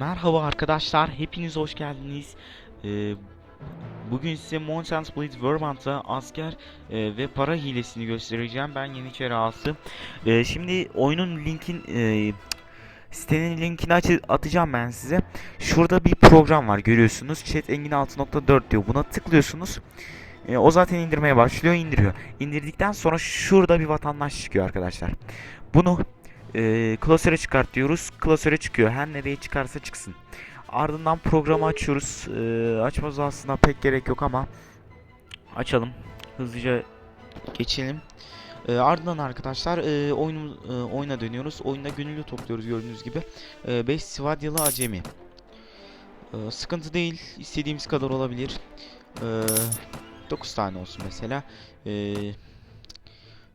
Merhaba arkadaşlar, hepiniz hoş geldiniz. Ee, bugün size Monsters Blade Vermont'ta asker e, ve para hilesini göstereceğim. Ben Yeniçeri Ağası. Ee, şimdi oyunun linkin e, sitenin linkini açı- atacağım ben size. Şurada bir program var görüyorsunuz. Chat Engin 6.4 diyor. Buna tıklıyorsunuz. E, o zaten indirmeye başlıyor, indiriyor. İndirdikten sonra şurada bir vatandaş çıkıyor arkadaşlar. Bunu e, klasöre çıkart diyoruz. Klasöre çıkıyor. Her nereye çıkarsa çıksın. Ardından programı açıyoruz. E, açmamız aslında pek gerek yok ama açalım. Hızlıca geçelim. E, ardından arkadaşlar e, oyunum, e, oyuna dönüyoruz. Oyunda gönüllü topluyoruz gördüğünüz gibi. 5 Sivadyalı Acemi. E, sıkıntı değil. istediğimiz kadar olabilir. E, 9 tane olsun mesela. E,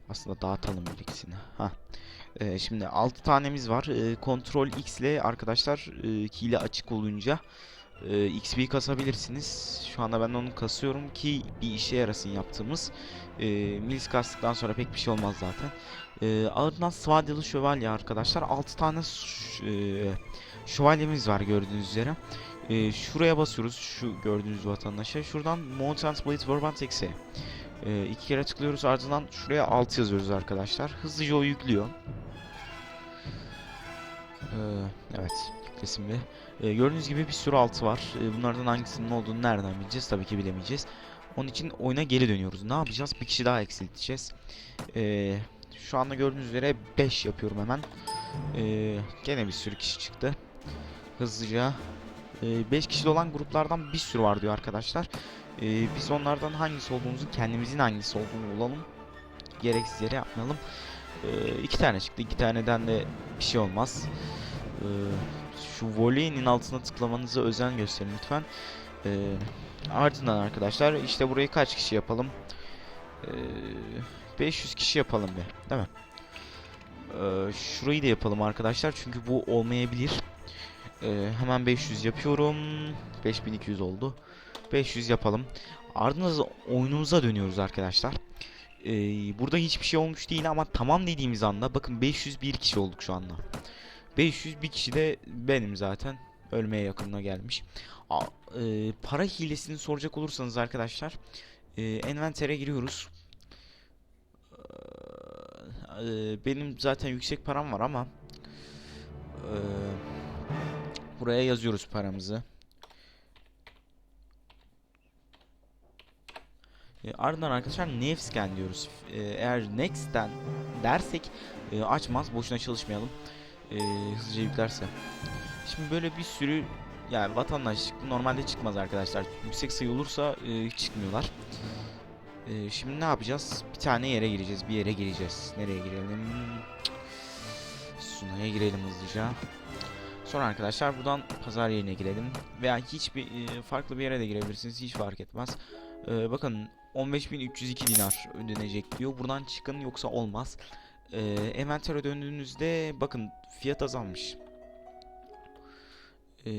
aslında dağıtalım bir ikisini. Ha. Ee, şimdi 6 tanemiz var. Ee, Ctrl X ile arkadaşlar e, hile açık olunca e, XP kasabilirsiniz. Şu anda ben onu kasıyorum ki bir işe yarasın yaptığımız. E, kastıktan sonra pek bir şey olmaz zaten. E, ardından Svadyalı Şövalye arkadaşlar. 6 tane e, şövalyemiz var gördüğünüz üzere. E, şuraya basıyoruz şu gördüğünüz vatandaşa. Şuradan Mountains Blade Warband X'e. E, iki kere tıklıyoruz ardından şuraya 6 yazıyoruz arkadaşlar. Hızlıca o yüklüyor. Ee, evet, bir. Ee, gördüğünüz gibi bir sürü altı var. Ee, bunlardan hangisinin olduğunu nereden bileceğiz? Tabii ki bilemeyeceğiz. Onun için oyuna geri dönüyoruz. Ne yapacağız? Bir kişi daha eksilteceğiz. Ee, şu anda gördüğünüz üzere 5 yapıyorum hemen. Ee, gene bir sürü kişi çıktı. Hızlıca. 5 kişili olan gruplardan bir sürü var diyor arkadaşlar. Ee, biz onlardan hangisi olduğumuzu, kendimizin hangisi olduğunu bulalım. Gereksiz yere yapmayalım. Ee, tane çıktı. iki taneden de bir şey olmaz. Ee, şu voleyinin altına tıklamanıza özen gösterin lütfen. Ee, ardından arkadaşlar işte burayı kaç kişi yapalım? Ee, 500 kişi yapalım bir, değil mi? Ee, şurayı da yapalım arkadaşlar çünkü bu olmayabilir. Ee, hemen 500 yapıyorum. 5200 oldu. 500 yapalım. Ardından oyunumuza dönüyoruz arkadaşlar. Ee, burada hiçbir şey olmuş değil ama tamam dediğimiz anda bakın 501 kişi olduk şu anda. 501 kişi de benim zaten. Ölmeye yakınına gelmiş. A- e, para hilesini soracak olursanız arkadaşlar e, envantere giriyoruz. Ee, e, benim zaten yüksek param var ama e, buraya yazıyoruz paramızı. E, ardından arkadaşlar nav scan diyoruz. E, eğer next'ten dersek e, açmaz. Boşuna çalışmayalım. E, hızlıca yüklerse. Şimdi böyle bir sürü yani vatandaş çıktı. Normalde çıkmaz arkadaşlar. Yüksek sayı olursa e, hiç çıkmıyorlar. E, şimdi ne yapacağız? Bir tane yere gireceğiz. Bir yere gireceğiz. Nereye girelim? Suna'ya girelim hızlıca. Sonra arkadaşlar buradan pazar yerine girelim. Veya hiçbir e, farklı bir yere de girebilirsiniz. Hiç fark etmez. E, bakın 15.302 dinar ödenecek diyor. Buradan çıkın yoksa olmaz. Ee, envantere döndüğünüzde bakın fiyat azalmış. Ee,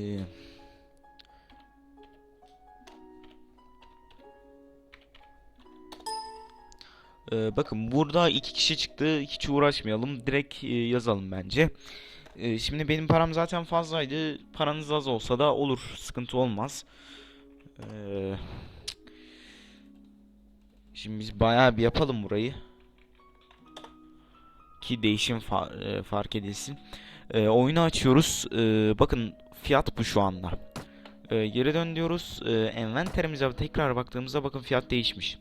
ee, bakın burada iki kişi çıktı. Hiç uğraşmayalım. Direkt e, yazalım bence. Ee, şimdi benim param zaten fazlaydı. Paranız az olsa da olur. Sıkıntı olmaz. Ee, Şimdi biz bayağı bir yapalım burayı. Ki değişim fa- e, fark edilsin. E, oyunu açıyoruz. E, bakın fiyat bu şu anda. E, geri dön diyoruz. E, envanterimize tekrar baktığımızda bakın fiyat değişmiş.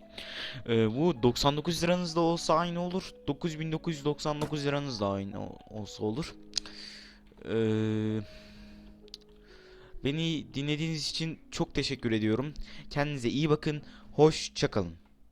E, bu 99 liranız da olsa aynı olur. 9999 liranız da aynı ol- olsa olur. E, beni dinlediğiniz için çok teşekkür ediyorum. Kendinize iyi bakın. Hoşça kalın.